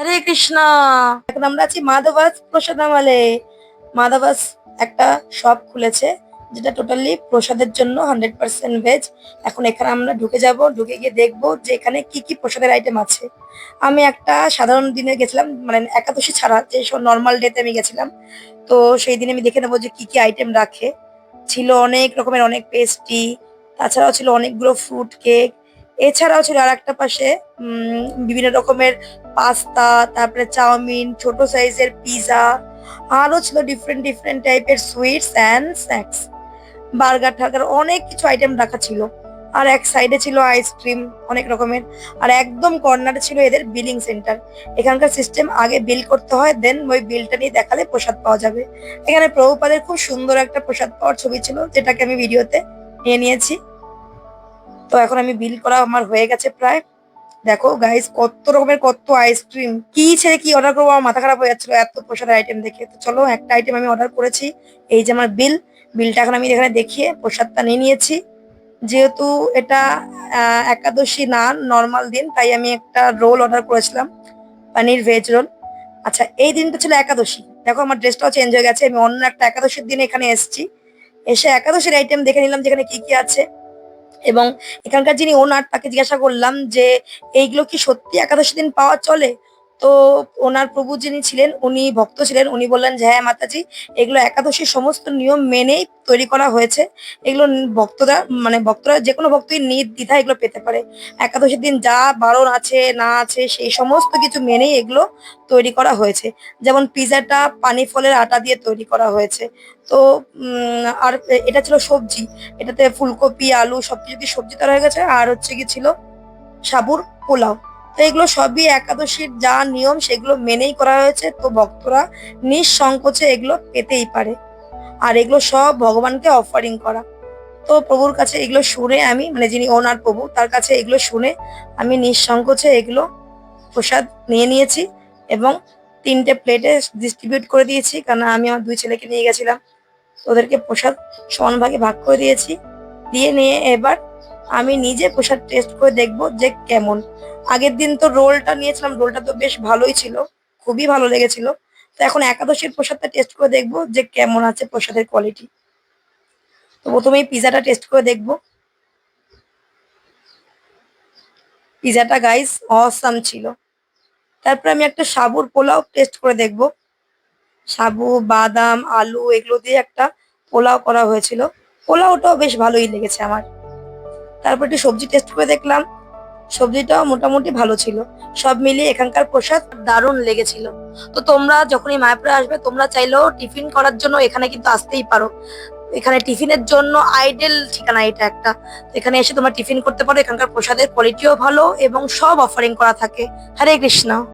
হরে কৃষ্ণ। এখন আমরা আছি মাধবাস প্রসাদামালে মাধবাস একটা শপ খুলেছে, যেটা টোটালি প্রসাদের জন্য হান্ড্রেড পার্সেন্ট ভেজ এখন এখানে আমরা ঢুকে যাব, ঢুকে গিয়ে দেখব যে এখানে কি কি প্রসাদের আইটেম আছে। আমি একটা সাধারণ দিনে গেছিলাম মানে একাদশী ছাড়া, যে সব নর্মাল ডেতে আমি গেছিলাম। তো সেই দিনে আমি দেখে নেব যে কি কি আইটেম রাখে। ছিল অনেক রকমের, অনেক পেস্ট্রি তাছাড়াও ছিল অনেকগুলো ফ্রুট কেক এছাড়াও ছিল আর একটা পাশে বিভিন্ন রকমের পাস্তা, তারপরে চাউমিন, ছোট সাইজের পিজা আরও ছিল ডিফারেন্ট ডিফারেন্ট টাইপের সুইটস অ্যান্ড স্ন্যাক্স বার্গার টার্গার, অনেক কিছু আইটেম রাখা ছিল। আর এক সাইডে ছিল আইসক্রিম অনেক রকমের। আর একদম কর্নারে ছিল এদের বিলিং সেন্টার এখানকার সিস্টেম আগে বিল করতে হয় দেন ওই বিলটা নিয়ে দেখালে প্রসাদ পাওয়া যাবে। এখানে প্রভুপাদের খুব সুন্দর একটা প্রসাদ পাওয়ার ছবি ছিল, যেটাকে আমি ভিডিওতে নিয়ে নিয়েছি। তো এখন আমি বিল করা আমার হয়ে গেছে প্রায়। দেখো গাইস কত রকমের কত আইসক্রিম কি ছেড়ে কি অর্ডার করব? আমার মাথা খারাপ হয়ে যাচ্ছিল এত প্রসাদের আইটেম দেখে। তো চলো একটা আইটেম আমি অর্ডার করেছি, এই যে আমার বিল বিলটা এখন আমি এখানে দেখিয়ে প্রসাদটা নিয়ে নিয়েছি। যেহেতু এটা একাদশী না নর্মাল দিন, তাই আমি একটা রোল অর্ডার করেছিলাম, পানির ভেজ রোল আচ্ছা এই দিনটা ছিল একাদশী। দেখো আমার ড্রেসটাও চেঞ্জ হয়ে গেছে, আমি অন্য একটা একাদশীর দিন এখানে এসেছি। এসে একাদশীর আইটেম দেখে নিলাম, যেখানে কি কি আছে। এবং এখানকার যিনি ওনার তাকে জিজ্ঞাসা করলাম যে, এইগুলো কি সত্যি একাদশী দিন পাওয়া চলে? তো ওনার প্রভু যিনি ছিলেন, উনি ভক্ত ছিলেন, উনি বললেন যে হ্যাঁ মাতাজি, এগুলো একাদশীর সমস্ত নিয়ম মেনেই তৈরি করা হয়েছে। এগুলো ভক্তরা মানে ভক্তরা যে কোনো ভক্তই নির্দ্বিধা এগুলো পেতে পারে। একাদশীর দিন যা বারণ আছে, না আছে, সেই সমস্ত কিছু মেনেই এগুলো তৈরি করা হয়েছে। যেমন পিজাটা পানি ফলের আটা দিয়ে তৈরি করা হয়েছে। তো আর এটা ছিল সবজি। এটাতে ফুলকপি, আলু সবকিছু সবজি তৈরি হয়ে গেছে। আর হচ্ছে কি ছিল সাবুর পোলাও। তো এগুলো সবই একাদশীর যা নিয়ম, সেগুলো মেনেই করা হয়েছে। তো ভক্তরা নিঃসংকোচে এগুলো পেতেই পারে। আর এগুলো সব ভগবানকে অফারিং করা। তো প্রভুর কাছে এগুলো শুনে আমি মানে যিনি ওনার প্রভু, তার কাছে এগুলো শুনে আমি নিঃসংকোচে এগুলো প্রসাদ নিয়ে নিয়েছি এবং তিনটে প্লেটে ডিস্ট্রিবিউট করে দিয়েছি। কারণ আমি আমার দুই ছেলেকে নিয়ে গেছিলাম। ওদেরকে প্রসাদ সমান ভাগে ভাগ করে দিয়েছি। দিয়ে নিয়ে এবার আমি নিজে প্রসাদ টেস্ট করে দেখব যে কেমন। আগের দিন তো রোলটা নিয়েছিলাম রোলটা তো বেশ ভালোই ছিল, খুবই ভালো লেগেছিল। তো এখন একাদশীর প্রসাদটা টেস্ট করে দেখব যে কেমন আছে প্রসাদের কোয়ালিটি তো প্রথমেই পিজাটা টেস্ট করে দেখব। পিজাটা গাইস অসাম ছিল। তারপর আমি একটা সাবুর পোলাও টেস্ট করে দেখব। সাবু, বাদাম, আলু, এগুলো দিয়ে একটা পোলাও করা হয়েছিল। পোলাওটাও বেশ ভালোই লেগেছে আমার। তারপর একটু সবজি টেস্ট করে দেখলাম। সবজিটাও মোটামুটি ভালো ছিল। সব মিলিয়ে এখানকার প্রসাদ দারুণ লেগেছিল। তো তোমরা যখনই মায়াপুরে আসবে, তোমরা চাইলেও টিফিন করার জন্য এখানে কিন্তু আসতেই পারো। এখানে টিফিনের জন্য আইডেল ঠিকানা এটা একটা। এখানে এসে তোমরা টিফিন করতে পারো। এখানকার প্রসাদের কোয়ালিটিও ভালো এবং সব অফারিং করা থাকে। হরে কৃষ্ণ।